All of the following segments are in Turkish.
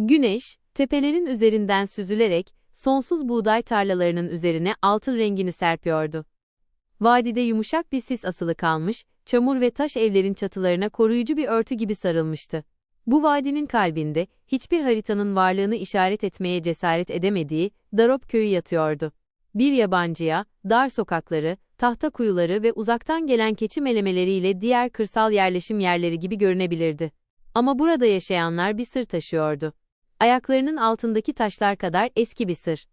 Güneş, tepelerin üzerinden süzülerek sonsuz buğday tarlalarının üzerine altın rengini serpiyordu. Vadide yumuşak bir sis asılı kalmış, çamur ve taş evlerin çatılarına koruyucu bir örtü gibi sarılmıştı. Bu vadinin kalbinde hiçbir haritanın varlığını işaret etmeye cesaret edemediği Darop köyü yatıyordu. Bir yabancıya, dar sokakları, tahta kuyuları ve uzaktan gelen keçi melemeleriyle diğer kırsal yerleşim yerleri gibi görünebilirdi. Ama burada yaşayanlar bir sır taşıyordu. Ayaklarının altındaki taşlar kadar eski bir sır.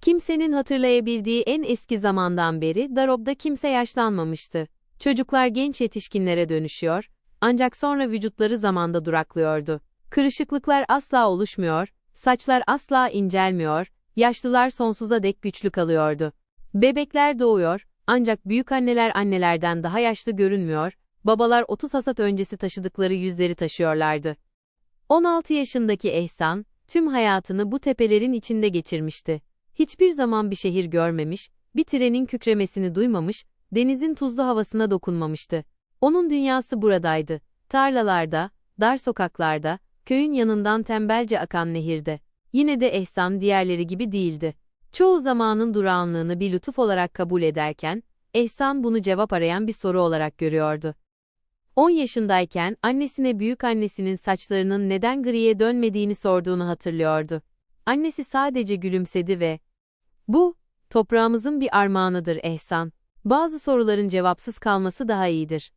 Kimsenin hatırlayabildiği en eski zamandan beri Darob'da kimse yaşlanmamıştı. Çocuklar genç yetişkinlere dönüşüyor, ancak sonra vücutları zamanda duraklıyordu. Kırışıklıklar asla oluşmuyor, saçlar asla incelmiyor, yaşlılar sonsuza dek güçlü kalıyordu. Bebekler doğuyor, ancak büyükanneler annelerden daha yaşlı görünmüyor, babalar 30 hasat öncesi taşıdıkları yüzleri taşıyorlardı. 16 yaşındaki Ehsan, tüm hayatını bu tepelerin içinde geçirmişti. Hiçbir zaman bir şehir görmemiş, bir trenin kükremesini duymamış, denizin tuzlu havasına dokunmamıştı. Onun dünyası buradaydı. Tarlalarda, dar sokaklarda, köyün yanından tembelce akan nehirde. Yine de Ehsan diğerleri gibi değildi. Çoğu zamanın durağanlığını bir lütuf olarak kabul ederken, Ehsan bunu cevap arayan bir soru olarak görüyordu. 10 yaşındayken annesine büyük annesinin saçlarının neden griye dönmediğini sorduğunu hatırlıyordu. Annesi sadece gülümsedi ve "Bu toprağımızın bir armağanıdır Ehsan. Bazı soruların cevapsız kalması daha iyidir."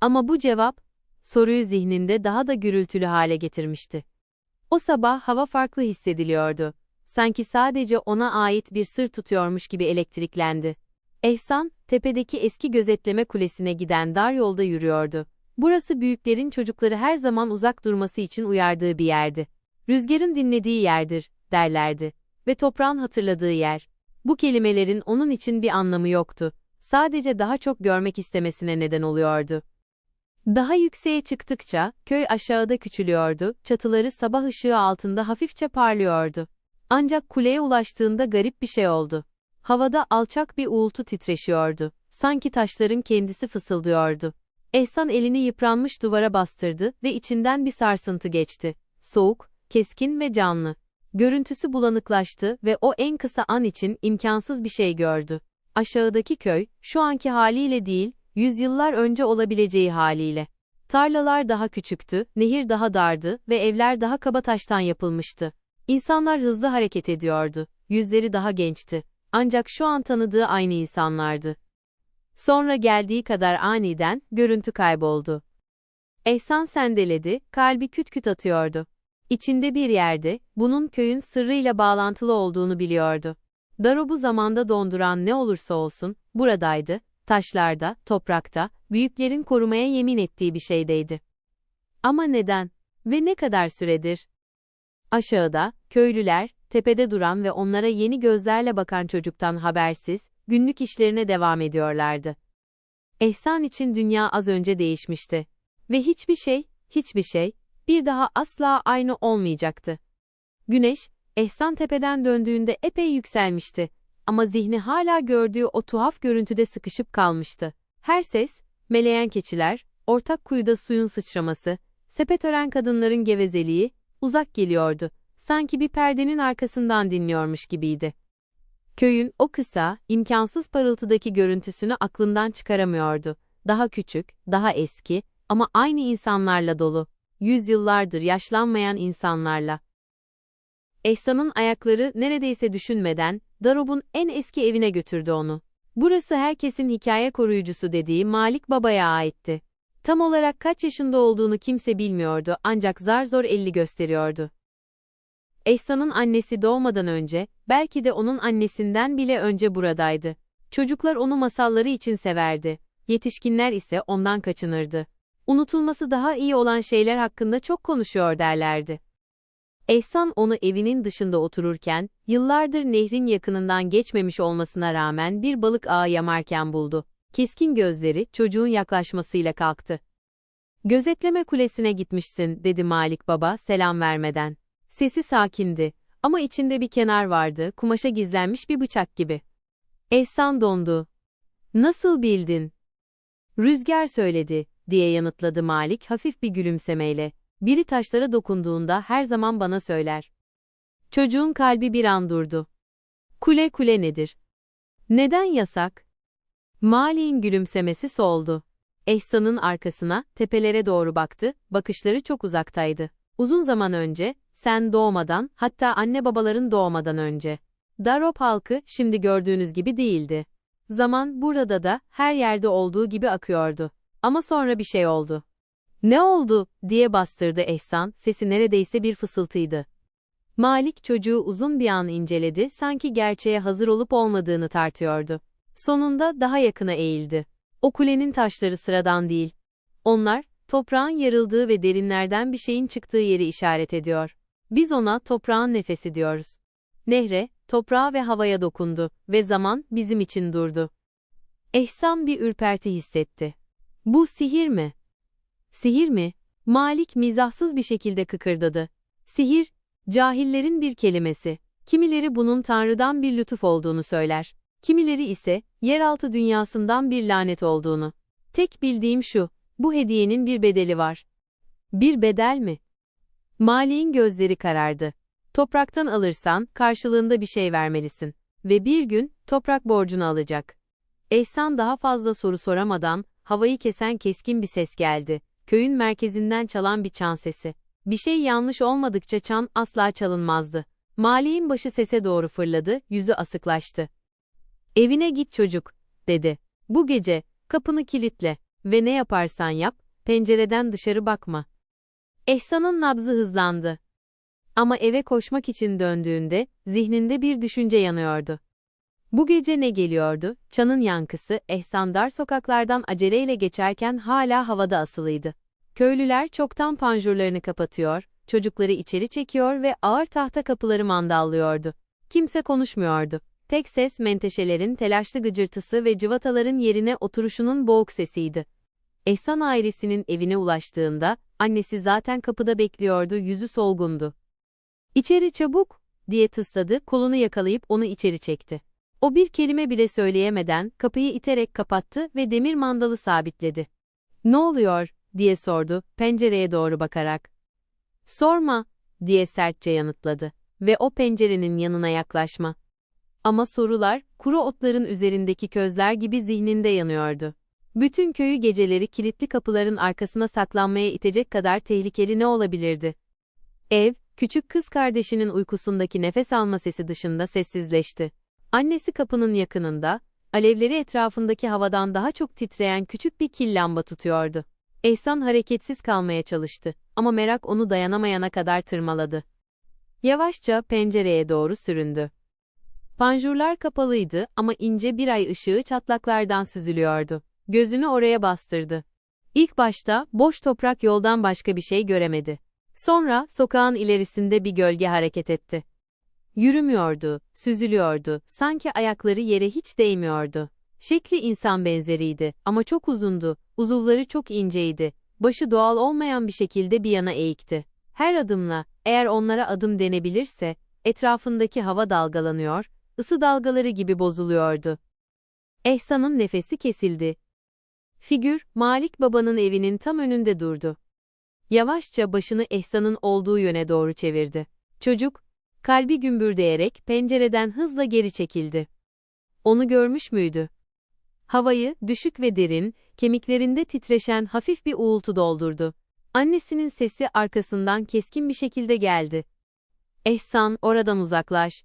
Ama bu cevap soruyu zihninde daha da gürültülü hale getirmişti. O sabah hava farklı hissediliyordu. Sanki sadece ona ait bir sır tutuyormuş gibi elektriklendi. Ehsan, tepedeki eski gözetleme kulesine giden dar yolda yürüyordu. Burası büyüklerin çocukları her zaman uzak durması için uyardığı bir yerdi. Rüzgarın dinlediği yerdir, derlerdi. Ve toprağın hatırladığı yer. Bu kelimelerin onun için bir anlamı yoktu. Sadece daha çok görmek istemesine neden oluyordu. Daha yükseğe çıktıkça, köy aşağıda küçülüyordu, çatıları sabah ışığı altında hafifçe parlıyordu. Ancak kuleye ulaştığında garip bir şey oldu. Havada alçak bir uğultu titreşiyordu. Sanki taşların kendisi fısıldıyordu. Ehsan elini yıpranmış duvara bastırdı ve içinden bir sarsıntı geçti. Soğuk, keskin ve canlı. Görüntüsü bulanıklaştı ve o en kısa an için imkansız bir şey gördü. Aşağıdaki köy, şu anki haliyle değil, yüzyıllar önce olabileceği haliyle. Tarlalar daha küçüktü, nehir daha dardı ve evler daha kaba taştan yapılmıştı. İnsanlar hızlı hareket ediyordu, yüzleri daha gençti. Ancak şu an tanıdığı aynı insanlardı. Sonra geldiği kadar aniden, görüntü kayboldu. Ehsan sendeledi, kalbi küt küt atıyordu. İçinde bir yerde, bunun köyün sırrıyla bağlantılı olduğunu biliyordu. Darob'u zamanda donduran ne olursa olsun, buradaydı, taşlarda, toprakta, büyüklerin korumaya yemin ettiği bir şeydeydi. Ama neden? Ve ne kadar süredir? Aşağıda, köylüler, tepede duran ve onlara yeni gözlerle bakan çocuktan habersiz, günlük işlerine devam ediyorlardı. Ehsan için dünya az önce değişmişti. Ve hiçbir şey, hiçbir şey, bir daha asla aynı olmayacaktı. Güneş, Ehsan tepeden döndüğünde epey yükselmişti. Ama zihni hala gördüğü o tuhaf görüntüde sıkışıp kalmıştı. Her ses, meleyen keçiler, ortak kuyuda suyun sıçraması, sepet ören kadınların gevezeliği, uzak geliyordu. Sanki bir perdenin arkasından dinliyormuş gibiydi. Köyün o kısa, imkansız parıltıdaki görüntüsünü aklından çıkaramıyordu. Daha küçük, daha eski ama aynı insanlarla dolu. Yüzyıllardır yaşlanmayan insanlarla. Ehsan'ın ayakları neredeyse düşünmeden, Darob'un en eski evine götürdü onu. Burası herkesin hikaye koruyucusu dediği Malik Baba'ya aitti. Tam olarak kaç yaşında olduğunu kimse bilmiyordu ancak zar zor elli gösteriyordu. Ehsan'ın annesi doğmadan önce, belki de onun annesinden bile önce buradaydı. Çocuklar onu masalları için severdi. Yetişkinler ise ondan kaçınırdı. Unutulması daha iyi olan şeyler hakkında çok konuşuyor derlerdi. Ehsan onu evinin dışında otururken, yıllardır nehrin yakınından geçmemiş olmasına rağmen bir balık ağı yamarken buldu. Keskin gözleri çocuğun yaklaşmasıyla kalktı. Gözetleme kulesine gitmişsin, dedi Malik Baba selam vermeden. Sesi sakindi ama içinde bir kenar vardı, kumaşa gizlenmiş bir bıçak gibi. Ehsan dondu. Nasıl bildin? Rüzgar söyledi, diye yanıtladı Malik hafif bir gülümsemeyle. Biri taşlara dokunduğunda her zaman bana söyler. Çocuğun kalbi bir an durdu. Kule kule nedir? Neden yasak? Malik'in gülümsemesi soldu. Ehsan'ın arkasına, tepelere doğru baktı, bakışları çok uzaktaydı. Uzun zaman önce, sen doğmadan, hatta anne babaların doğmadan önce. Darop halkı, şimdi gördüğünüz gibi değildi. Zaman, burada da, her yerde olduğu gibi akıyordu. Ama sonra bir şey oldu. Ne oldu, diye bastırdı Ehsan, sesi neredeyse bir fısıltıydı. Malik çocuğu uzun bir an inceledi, sanki gerçeğe hazır olup olmadığını tartıyordu. Sonunda daha yakına eğildi. O kulenin taşları sıradan değil. Onlar, toprağın yarıldığı ve derinlerden bir şeyin çıktığı yeri işaret ediyor. Biz ona toprağın nefesi diyoruz. Nehre, toprağa ve havaya dokundu ve zaman bizim için durdu. Ehsan bir ürperti hissetti. Bu sihir mi? Sihir mi? Malik mizahsız bir şekilde kıkırdadı. Sihir, cahillerin bir kelimesi. Kimileri bunun Tanrı'dan bir lütuf olduğunu söyler. Kimileri ise, yeraltı dünyasından bir lanet olduğunu. Tek bildiğim şu, bu hediyenin bir bedeli var. Bir bedel mi? Malik'in gözleri karardı. Topraktan alırsan, karşılığında bir şey vermelisin. Ve bir gün, toprak borcunu alacak. Ehsan daha fazla soru soramadan, havayı kesen keskin bir ses geldi. Köyün merkezinden çalan bir çan sesi. Bir şey yanlış olmadıkça çan asla çalınmazdı. Malik'in başı sese doğru fırladı, yüzü asıklaştı. Evine git çocuk, dedi. Bu gece, kapını kilitle ve ne yaparsan yap, pencereden dışarı bakma. Ehsan'ın nabzı hızlandı. Ama eve koşmak için döndüğünde, zihninde bir düşünce yanıyordu. Bu gece ne geliyordu? Çanın yankısı, Ehsan dar sokaklardan aceleyle geçerken hala havada asılıydı. Köylüler çoktan panjurlarını kapatıyor, çocukları içeri çekiyor ve ağır tahta kapıları mandallıyordu. Kimse konuşmuyordu. Tek ses menteşelerin telaşlı gıcırtısı ve cıvataların yerine oturuşunun boğuk sesiydi. Ehsan ailesinin evine ulaştığında, annesi zaten kapıda bekliyordu, yüzü solgundu. İçeri çabuk, diye tısladı, kolunu yakalayıp onu içeri çekti. O bir kelime bile söyleyemeden, kapıyı iterek kapattı ve demir mandalı sabitledi. Ne oluyor, diye sordu, pencereye doğru bakarak. Sorma, diye sertçe yanıtladı. Ve o pencerenin yanına yaklaşma. Ama sorular, kuru otların üzerindeki közler gibi zihninde yanıyordu. Bütün köyü geceleri kilitli kapıların arkasına saklanmaya itecek kadar tehlikeli ne olabilirdi? Ev, küçük kız kardeşinin uykusundaki nefes alma sesi dışında sessizleşti. Annesi kapının yakınında, alevleri etrafındaki havadan daha çok titreyen küçük bir kil lamba tutuyordu. Ehsan hareketsiz kalmaya çalıştı ama merak onu dayanamayana kadar tırmaladı. Yavaşça pencereye doğru süründü. Panjurlar kapalıydı ama ince bir ay ışığı çatlaklardan süzülüyordu. Gözünü oraya bastırdı. İlk başta boş toprak yoldan başka bir şey göremedi. Sonra sokağın ilerisinde bir gölge hareket etti. Yürümüyordu, süzülüyordu, sanki ayakları yere hiç değmiyordu. Şekli insan benzeriydi ama çok uzundu, uzuvları çok inceydi, başı doğal olmayan bir şekilde bir yana eğikti. Her adımla, eğer onlara adım denebilirse, etrafındaki hava dalgalanıyor, ısı dalgaları gibi bozuluyordu. Ehsan'ın nefesi kesildi. Figür, Malik babanın evinin tam önünde durdu. Yavaşça başını Ehsan'ın olduğu yöne doğru çevirdi. Çocuk, kalbi gümbürdeyerek pencereden hızla geri çekildi. Onu görmüş müydü? Havayı, düşük ve derin, kemiklerinde titreşen hafif bir uğultu doldurdu. Annesinin sesi arkasından keskin bir şekilde geldi. Ehsan, oradan uzaklaş.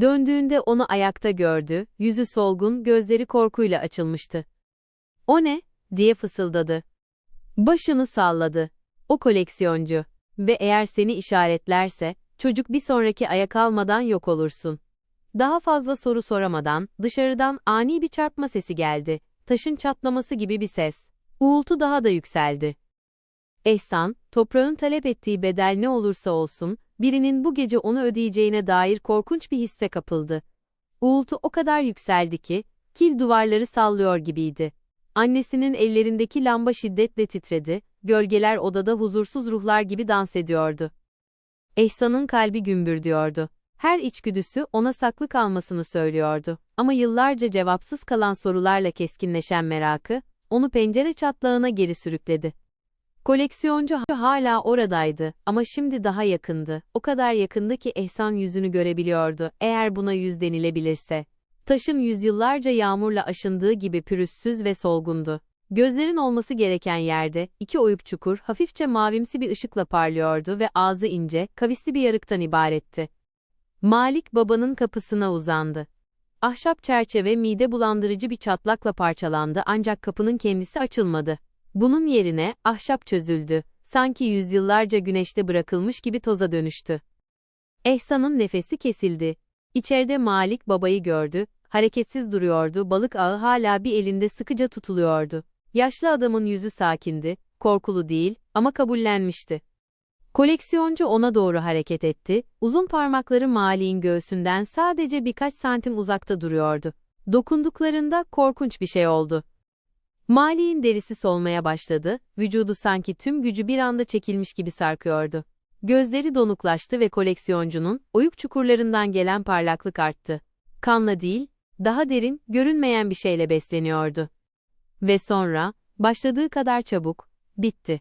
Döndüğünde onu ayakta gördü, yüzü solgun, gözleri korkuyla açılmıştı. O ne? diye fısıldadı. Başını salladı. O koleksiyoncu. Ve eğer seni işaretlerse, çocuk bir sonraki ayak almadan yok olursun. Daha fazla soru soramadan, dışarıdan ani bir çarpma sesi geldi. Taşın çatlaması gibi bir ses. Uğultu daha da yükseldi. Ehsan, toprağın talep ettiği bedel ne olursa olsun, birinin bu gece onu ödeyeceğine dair korkunç bir hisse kapıldı. Uğultu o kadar yükseldi ki, kil duvarları sallıyor gibiydi. Annesinin ellerindeki lamba şiddetle titredi, gölgeler odada huzursuz ruhlar gibi dans ediyordu. Ehsan'ın kalbi gümbürdüyordu. Her içgüdüsü ona saklı kalmasını söylüyordu. Ama yıllarca cevapsız kalan sorularla keskinleşen merakı, onu pencere çatlağına geri sürükledi. Koleksiyoncu hala oradaydı ama şimdi daha yakındı. O kadar yakındı ki Ehsan yüzünü görebiliyordu, eğer buna yüz denilebilirse. Taşın yüzyıllarca yağmurla aşındığı gibi pürüzsüz ve solgundu. Gözlerin olması gereken yerde, iki oyuk çukur, hafifçe mavimsi bir ışıkla parlıyordu ve ağzı ince, kavisli bir yarıktan ibaretti. Malik babanın kapısına uzandı. Ahşap çerçeve mide bulandırıcı bir çatlakla parçalandı ancak kapının kendisi açılmadı. Bunun yerine ahşap çözüldü, sanki yüzyıllarca güneşte bırakılmış gibi toza dönüştü. Ehsan'ın nefesi kesildi. İçeride Malik babayı gördü, hareketsiz duruyordu, balık ağı hala bir elinde sıkıca tutuluyordu. Yaşlı adamın yüzü sakindi, korkulu değil ama kabullenmişti. Koleksiyoncu ona doğru hareket etti, uzun parmakları Malik'in göğsünden sadece birkaç santim uzakta duruyordu. Dokunduklarında korkunç bir şey oldu. Malik'in derisi solmaya başladı, vücudu sanki tüm gücü bir anda çekilmiş gibi sarkıyordu. Gözleri donuklaştı ve koleksiyoncunun oyuk çukurlarından gelen parlaklık arttı. Kanla değil, daha derin, görünmeyen bir şeyle besleniyordu. Ve sonra, başladığı kadar çabuk, bitti.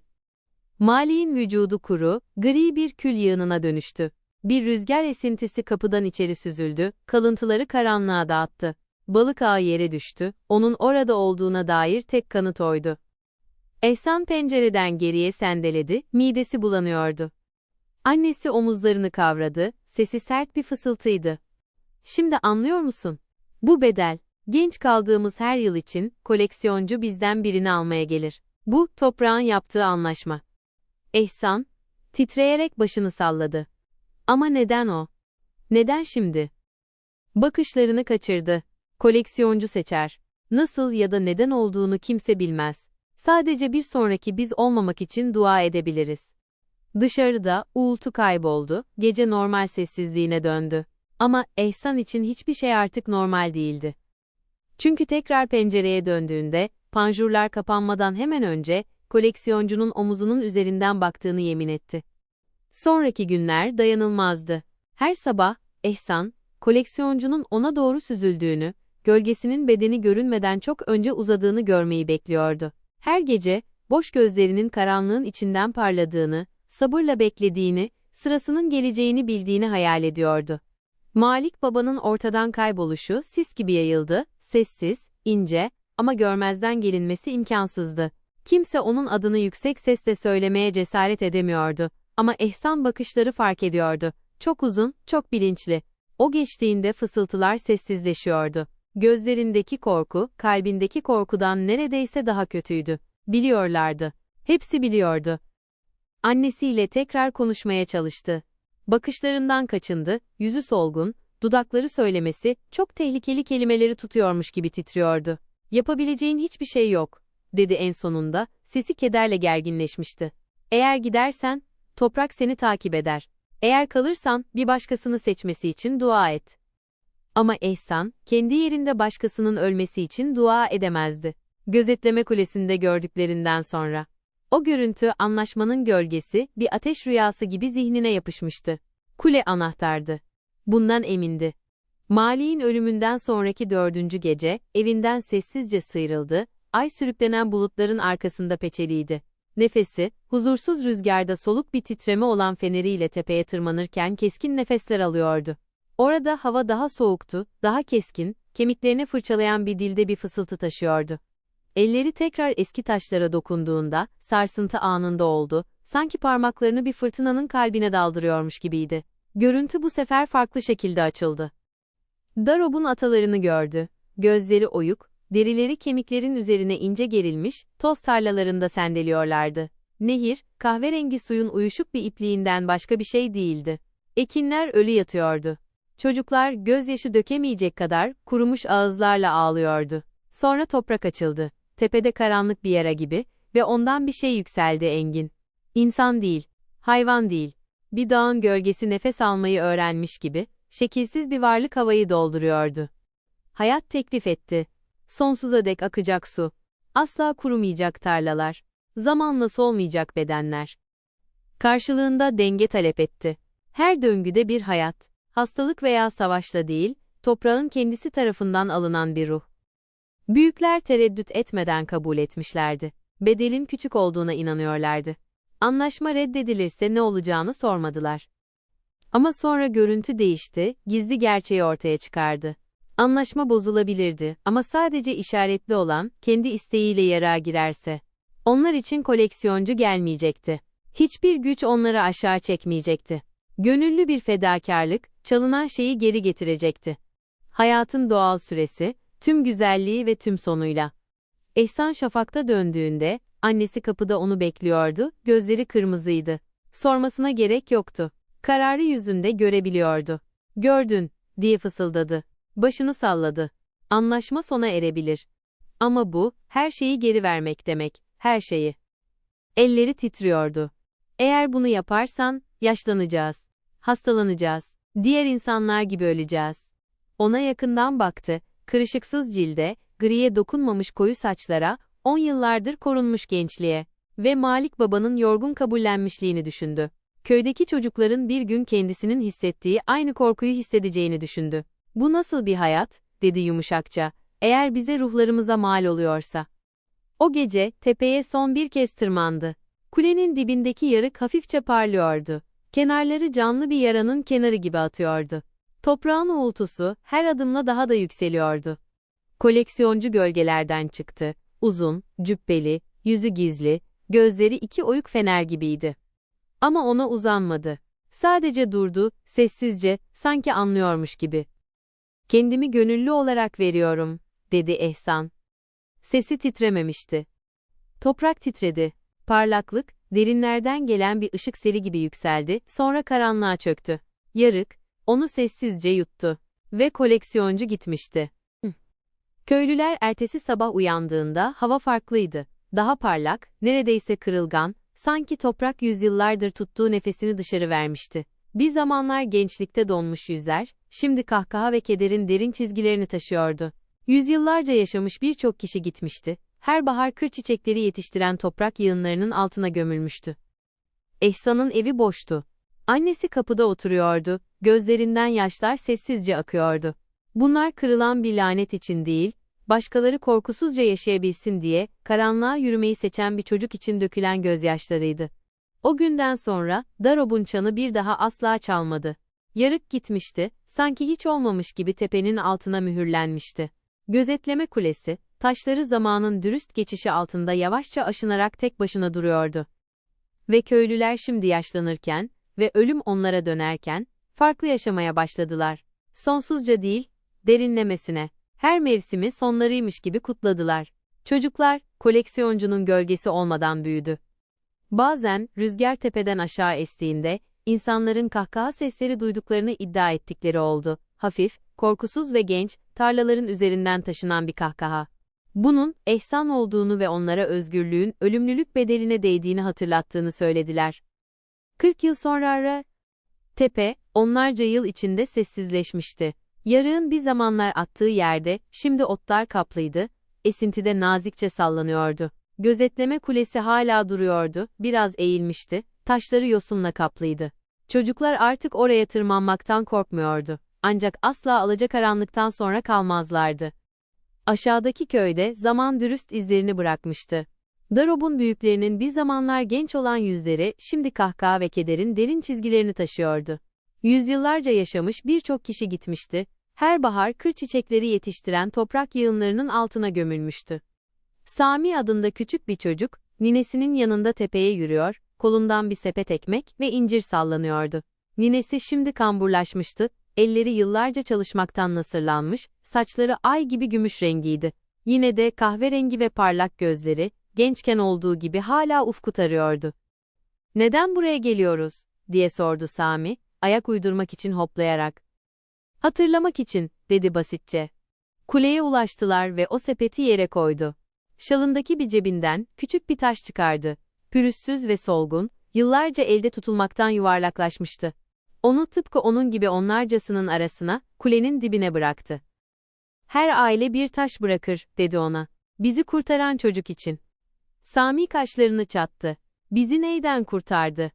Mali'nin vücudu kuru, gri bir kül yığınına dönüştü. Bir rüzgar esintisi kapıdan içeri süzüldü, kalıntıları karanlığa dağıttı. Balık ağı yere düştü, onun orada olduğuna dair tek kanıt oydu. Ehsan pencereden geriye sendeledi, midesi bulanıyordu. Annesi omuzlarını kavradı, sesi sert bir fısıltıydı. Şimdi anlıyor musun? Bu bedel, genç kaldığımız her yıl için koleksiyoncu bizden birini almaya gelir. Bu, toprağın yaptığı anlaşma. Ehsan, titreyerek başını salladı. Ama neden o? Neden şimdi? Bakışlarını kaçırdı. Koleksiyoncu seçer. Nasıl ya da neden olduğunu kimse bilmez. Sadece bir sonraki biz olmamak için dua edebiliriz. Dışarıda uğultu kayboldu, gece normal sessizliğine döndü. Ama Ehsan için hiçbir şey artık normal değildi. Çünkü tekrar pencereye döndüğünde, panjurlar kapanmadan hemen önce, koleksiyoncunun omuzunun üzerinden baktığını yemin etti. Sonraki günler dayanılmazdı. Her sabah, Ehsan, koleksiyoncunun ona doğru süzüldüğünü, gölgesinin bedeni görünmeden çok önce uzadığını görmeyi bekliyordu. Her gece, boş gözlerinin karanlığın içinden parladığını, sabırla beklediğini, sırasının geleceğini bildiğini hayal ediyordu. Malik babanın ortadan kayboluşu sis gibi yayıldı, sessiz, ince ama görmezden gelinmesi imkansızdı. Kimse onun adını yüksek sesle söylemeye cesaret edemiyordu ama Ehsan bakışları fark ediyordu. Çok uzun, çok bilinçli. O geçtiğinde fısıltılar sessizleşiyordu. Gözlerindeki korku, kalbindeki korkudan neredeyse daha kötüydü. Biliyorlardı. Hepsi biliyordu. Annesiyle tekrar konuşmaya çalıştı. Bakışlarından kaçındı, yüzü solgun, dudakları söylemesi, çok tehlikeli kelimeleri tutuyormuş gibi titriyordu. Yapabileceğin hiçbir şey yok, dedi en sonunda, sesi kederle gerginleşmişti. Eğer gidersen, toprak seni takip eder. Eğer kalırsan, bir başkasını seçmesi için dua et. Ama Ehsan, kendi yerinde başkasının ölmesi için dua edemezdi. Gözetleme kulesinde gördüklerinden sonra. O görüntü anlaşmanın gölgesi, bir ateş rüyası gibi zihnine yapışmıştı. Kule anahtardı. Bundan emindi. Mali'nin ölümünden sonraki dördüncü gece, evinden sessizce sıyrıldı, ay sürüklenen bulutların arkasında peçeliydi. Nefesi, huzursuz rüzgarda soluk bir titreme olan feneriyle tepeye tırmanırken keskin nefesler alıyordu. Orada hava daha soğuktu, daha keskin, kemiklerini fırçalayan bir dilde bir fısıltı taşıyordu. Elleri tekrar eski taşlara dokunduğunda, sarsıntı anında oldu, sanki parmaklarını bir fırtınanın kalbine daldırıyormuş gibiydi. Görüntü bu sefer farklı şekilde açıldı. Darob'un atalarını gördü. Gözleri oyuk, derileri kemiklerin üzerine ince gerilmiş, toz tarlalarında sendeliyorlardı. Nehir, kahverengi suyun uyuşuk bir ipliğinden başka bir şey değildi. Ekinler ölü yatıyordu. Çocuklar gözyaşı dökemeyecek kadar kurumuş ağızlarla ağlıyordu. Sonra toprak açıldı. Tepede karanlık bir yara gibi ve ondan bir şey yükseldi Engin. İnsan değil, hayvan değil. Bir dağın gölgesi nefes almayı öğrenmiş gibi, şekilsiz bir varlık havayı dolduruyordu. Hayat teklif etti. Sonsuza dek akacak su. Asla kurumayacak tarlalar. Zamanla solmayacak bedenler. Karşılığında denge talep etti. Her döngüde bir hayat. Hastalık veya savaşla değil, toprağın kendisi tarafından alınan bir ruh. Büyükler tereddüt etmeden kabul etmişlerdi. bedelin küçük olduğuna inanıyorlardı. Anlaşma reddedilirse ne olacağını sormadılar. Ama sonra görüntü değişti, gizli gerçeği ortaya çıkardı. Anlaşma bozulabilirdi ama sadece işaretli olan, kendi isteğiyle yarağa girerse. Onlar için koleksiyoncu gelmeyecekti. Hiçbir güç onları aşağı çekmeyecekti. Gönüllü bir fedakarlık, çalınan şeyi geri getirecekti. Hayatın doğal süresi, tüm güzelliği ve tüm sonuyla. Ehsan şafakta döndüğünde, annesi kapıda onu bekliyordu, gözleri kırmızıydı. Sormasına gerek yoktu. Kararı yüzünde görebiliyordu. Gördün, diye fısıldadı. Başını salladı. Anlaşma sona erebilir. Ama bu, her şeyi geri vermek demek, her şeyi. Elleri titriyordu. Eğer bunu yaparsan, yaşlanacağız. Hastalanacağız. Diğer insanlar gibi öleceğiz. Ona yakından baktı, kırışıksız cilde, griye dokunmamış koyu saçlara, on yıllardır korunmuş gençliğe ve Malik babanın yorgun kabullenmişliğini düşündü. Köydeki çocukların bir gün kendisinin hissettiği aynı korkuyu hissedeceğini düşündü. Bu nasıl bir hayat, dedi yumuşakça, eğer bize ruhlarımıza mal oluyorsa. O gece, tepeye son bir kez tırmandı. Kulenin dibindeki yarık hafifçe parlıyordu. Kenarları canlı bir yaranın kenarı gibi atıyordu. Toprağın uğultusu her adımla daha da yükseliyordu. Koleksiyoncu gölgelerden çıktı. Uzun, cübbeli, yüzü gizli, gözleri iki oyuk fener gibiydi. Ama ona uzanmadı. Sadece durdu, sessizce, sanki anlıyormuş gibi. Kendimi gönüllü olarak veriyorum, dedi Ehsan. Sesi titrememişti. Toprak titredi. Parlaklık, derinlerden gelen bir ışık seri gibi yükseldi, sonra karanlığa çöktü. Yarık, onu sessizce yuttu. Ve koleksiyoncu gitmişti. Köylüler ertesi sabah uyandığında hava farklıydı. Daha parlak, neredeyse kırılgan, sanki toprak yüzyıllardır tuttuğu nefesini dışarı vermişti. Bir zamanlar gençlikte donmuş yüzler, şimdi kahkaha ve kederin derin çizgilerini taşıyordu. Yüzyıllarca yaşamış birçok kişi gitmişti. Her bahar kır çiçekleri yetiştiren toprak yığınlarının altına gömülmüştü. Ehsan'ın evi boştu. Annesi kapıda oturuyordu, gözlerinden yaşlar sessizce akıyordu. Bunlar kırılan bir lanet için değil, başkaları korkusuzca yaşayabilsin diye, karanlığa yürümeyi seçen bir çocuk için dökülen gözyaşlarıydı. O günden sonra, Darob'un çanı bir daha asla çalmadı. Yarık gitmişti, sanki hiç olmamış gibi tepenin altına mühürlenmişti. Gözetleme kulesi, taşları zamanın dürüst geçişi altında yavaşça aşınarak tek başına duruyordu. Ve köylüler şimdi yaşlanırken ve ölüm onlara dönerken, farklı yaşamaya başladılar. Sonsuzca değil, derinlemesine, her mevsimi sonlarıymış gibi kutladılar. Çocuklar, koleksiyoncunun gölgesi olmadan büyüdü. Bazen, rüzgar tepeden aşağı estiğinde, insanların kahkaha sesleri duyduklarını iddia ettikleri oldu. Hafif, korkusuz ve genç, tarlaların üzerinden taşınan bir kahkaha. Bunun, ehsan olduğunu ve onlara özgürlüğün ölümlülük bedeline değdiğini hatırlattığını söylediler. 40 yıl sonra ara, tepe, onlarca yıl içinde sessizleşmişti. Yarığın bir zamanlar attığı yerde, şimdi otlar kaplıydı, esintide nazikçe sallanıyordu. Gözetleme kulesi hala duruyordu, biraz eğilmişti, taşları yosunla kaplıydı. Çocuklar artık oraya tırmanmaktan korkmuyordu. Ancak asla alacakaranlıktan sonra kalmazlardı. Aşağıdaki köyde zaman dürüst izlerini bırakmıştı. Darob'un büyüklerinin bir zamanlar genç olan yüzleri, şimdi kahkaha ve kederin derin çizgilerini taşıyordu. Yüzyıllarca yaşamış birçok kişi gitmişti, her bahar kır çiçekleri yetiştiren toprak yığınlarının altına gömülmüştü. Sami adında küçük bir çocuk, ninesinin yanında tepeye yürüyor, kolundan bir sepet ekmek ve incir sallanıyordu. Ninesi şimdi kamburlaşmıştı, elleri yıllarca çalışmaktan nasırlanmış, saçları ay gibi gümüş rengiydi. Yine de kahverengi ve parlak gözleri, gençken olduğu gibi hala ufku tarıyordu. Neden buraya geliyoruz? diye sordu Sami, ayak uydurmak için hoplayarak. Hatırlamak için, dedi basitçe. Kuleye ulaştılar ve o sepeti yere koydu. Şalındaki bir cebinden küçük bir taş çıkardı. Pürüzsüz ve solgun, yıllarca elde tutulmaktan yuvarlaklaşmıştı. Onu tıpkı onun gibi onlarcasının arasına, kulenin dibine bıraktı. Her aile bir taş bırakır, dedi ona. Bizi kurtaran çocuk için. Sami kaşlarını çattı. Bizi neyden kurtardı?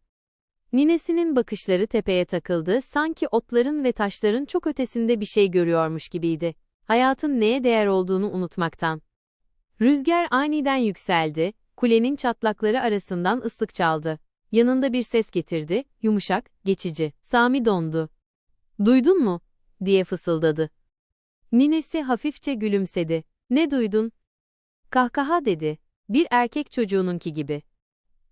Ninesinin bakışları tepeye takıldı, sanki otların ve taşların çok ötesinde bir şey görüyormuş gibiydi. Hayatın neye değer olduğunu unutmaktan. Rüzgar aniden yükseldi, kulenin çatlakları arasından ıslık çaldı. Yanında bir ses getirdi, yumuşak, geçici. Sami dondu. Duydun mu? diye fısıldadı. Ninesi hafifçe gülümsedi. Ne duydun? Kahkaha dedi. Bir erkek çocuğununki gibi.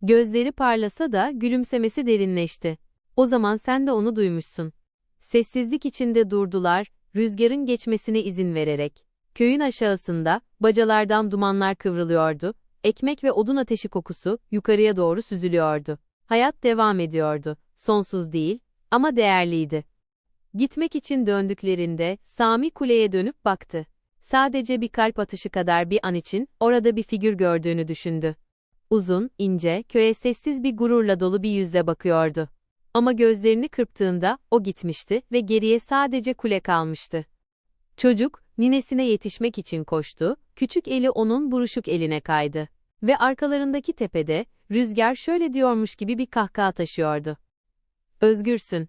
Gözleri parlasa da gülümsemesi derinleşti. O zaman sen de onu duymuşsun. Sessizlik içinde durdular, rüzgarın geçmesine izin vererek. Köyün aşağısında, bacalardan dumanlar kıvrılıyordu, ekmek ve odun ateşi kokusu yukarıya doğru süzülüyordu. Hayat devam ediyordu, sonsuz değil, ama değerliydi. Gitmek için döndüklerinde, Sami kuleye dönüp baktı. Sadece bir kalp atışı kadar bir an için, orada bir figür gördüğünü düşündü. Uzun, ince, köye sessiz bir gururla dolu bir yüzle bakıyordu. Ama gözlerini kırptığında, o gitmişti ve geriye sadece kule kalmıştı. Çocuk, ninesine yetişmek için koştu, küçük eli onun buruşuk eline kaydı. Ve arkalarındaki tepede, rüzgar şöyle diyormuş gibi bir kahkaha taşıyordu. Özgürsün.